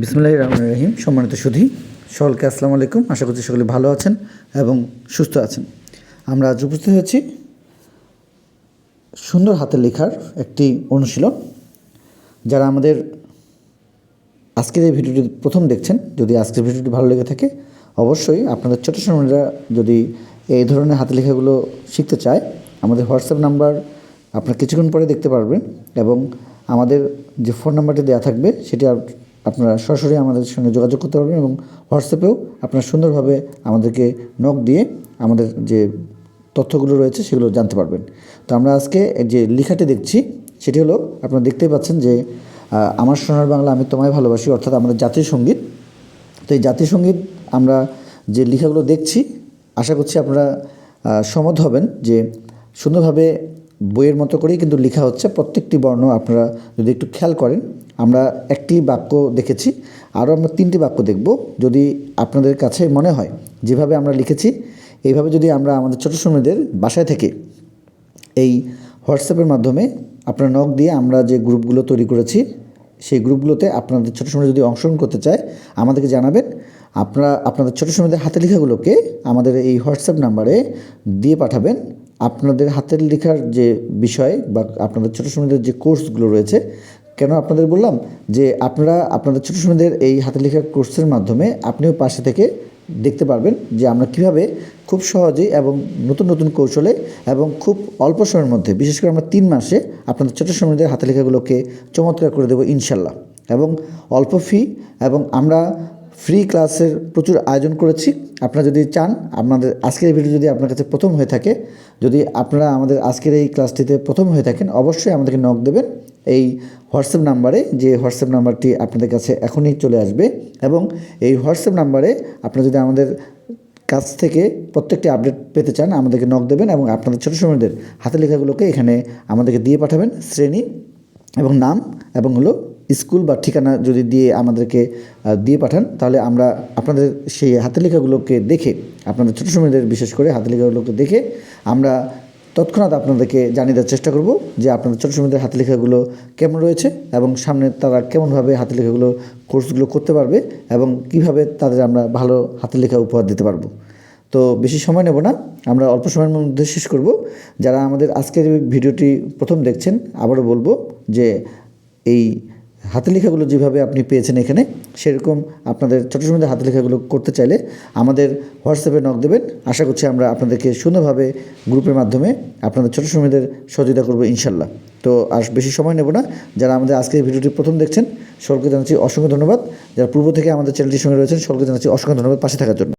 বিসমুল্লাহ রহমান রহিম। সম্মানিত সুধী, সকলকে আসসালামু আলাইকুম। আশা করছি সকলে ভালো আছেন এবং সুস্থ আছেন। আমরা আজ উপস্থিত হয়েছি সুন্দর হাতের লেখার একটি অনুশীলন। যারা আমাদের আজকের এই ভিডিওটি প্রথম দেখছেন, যদি আজকের ভিডিওটি ভালো লেগে থাকে, অবশ্যই আপনাদের ছোটো সময়রা যদি এই ধরনের হাতের লেখাগুলো শিখতে চায়, আমাদের হোয়াটসঅ্যাপ নাম্বার আপনার কিছুক্ষণ পরে দেখতে পারবেন এবং আমাদের যে ফোন নাম্বারটি দেওয়া থাকবে, সেটি আপনারা সরাসরি আমাদের সঙ্গে যোগাযোগ করতে পারবেন এবং হোয়াটসঅ্যাপেও আপনারা সুন্দরভাবে আমাদেরকে নক দিয়ে আমাদের যে তথ্যগুলো রয়েছে সেগুলো জানতে পারবেন। তো আমরা আজকে যে লেখাটি দেখছি, সেটি হলো আপনারা দেখতেই পাচ্ছেন যে আমার সোনার বাংলা আমি তোমায় ভালোবাসি অর্থাৎ আমাদের জাতীয় সংগীত। তো এই জাতীয় সংগীত আমরা যে লেখাগুলো দেখছি, আশা করছি আপনারা সমর্থ হবেন যে সুন্দরভাবে বইয়ের মতো করেই কিন্তু লেখা হচ্ছে। প্রত্যেকটি বর্ণ আপনারা যদি একটু খেয়াল করেন, আমরা একটি বাক্য দেখেছি, আরও আমরা তিনটি বাক্য দেখব যদি আপনাদের কাছে মনে হয়। যেভাবে আমরা লিখেছি, এইভাবে যদি আমরা আমাদের ছোটো সময়দের বাসায় থেকে এই হোয়াটসঅ্যাপের মাধ্যমে আপনার নখ দিয়ে আমরা যে গ্রুপগুলো তৈরি করেছি, সেই গ্রুপগুলোতে আপনাদের ছোটো সময় যদি অংশগ্রহণ করতে চায়, আমাদেরকে জানাবেন। আপনারা, আপনাদের ছোটো সময়দের হাতে লেখাগুলোকে আমাদের এই হোয়াটসঅ্যাপ নাম্বারে দিয়ে পাঠাবেন। আপনাদের হাতের লেখার যে বিষয় বা আপনাদের ছোটো সময়দের যে কোর্সগুলো রয়েছে, কেন আপনাদের বললাম যে আপনারা, আপনাদের ছোটো সময়দের এই হাতের লেখার কোর্সের মাধ্যমে আপনিও পাশে থেকে দেখতে পারবেন যে আমরা কীভাবে খুব সহজেই এবং নতুন নতুন কৌশলে এবং খুব অল্প সময়ের মধ্যে, বিশেষ করে আমরা তিন মাসে আপনাদের ছোটো সময়দের হাতে লেখাগুলোকে চমৎকার করে দেবো ইনশাল্লাহ। এবং অল্প ফি এবং আমরা ফ্রি ক্লাসের প্রচুর আয়োজন করেছি। আপনারা যদি চান, আপনাদের আজকের ভিডিও যদি আপনার কাছে প্রথম হয়ে থাকে, যদি আপনারা আমাদের আজকের এই ক্লাসটিতে প্রথম হয়ে থাকেন, অবশ্যই আমাদেরকে নক দেবেন এই হোয়াটসঅ্যাপ নাম্বারে, যে হোয়াটসঅ্যাপ নাম্বারটি আপনাদের কাছে এখনই চলে আসবে এবং এই হোয়াটসঅ্যাপ নাম্বারে আপনারা যদি আমাদের কাছ থেকে প্রত্যেকটি আপডেট পেতে চান, আমাদেরকে নক দেবেন এবং আপনাদের ছোটো সময়দের হাতে লেখাগুলোকে এখানে আমাদেরকে দিয়ে পাঠাবেন, শ্রেণি এবং নাম এবং হলো স্কুল বা ঠিকানা যদি দিয়ে আমাদেরকে দিয়ে পাঠান, তাহলে আমরা আপনাদের সেই হাতে লেখাগুলোকে দেখে, আপনাদের ছোটো সময়দের বিশেষ করে হাতে লেখাগুলোকে দেখে আমরা তৎক্ষণাৎ আপনাদেরকে জানিয়ে দেওয়ার চেষ্টা করব যে আপনাদের ছোটো সময়দের হাতে লেখাগুলো কেমন রয়েছে এবং সামনে তারা কেমনভাবে হাতে লেখাগুলো, কোর্সগুলো করতে পারবে এবং কীভাবে তাদের আমরা ভালো হাতে লেখা উপহার দিতে পারব। তো বেশি সময় নেব না, আমরা অল্প সময়ের মধ্যে শেষ করব। যারা আমাদের আজকের ভিডিওটি প্রথম দেখছেন, আবারও বলব যে এই হাতে লেখাগুলো যেভাবে আপনি পেয়েছেন এখানে, সেরকম আপনাদের ছোটো সময় হাতে লেখাগুলো করতে চাইলে আমাদের হোয়াটসঅ্যাপে নক দেবেন। আশা করছি আমরা আপনাদেরকে সুন্দরভাবে গ্রুপের মাধ্যমে আপনাদের ছোটো সময়দের সহযোগিতা করব ইনশাল্লাহ। তো আর বেশি সময় নেব না। যারা আমাদের আজকের ভিডিওটি প্রথম দেখছেন, সকলকে জানাচ্ছি অসংখ্য ধন্যবাদ। যারা পূর্ব থেকে আমাদের চ্যানেলটির সঙ্গে রয়েছেন, সকলকে জানাচ্ছি অসংখ্য ধন্যবাদ পাশে থাকার জন্য।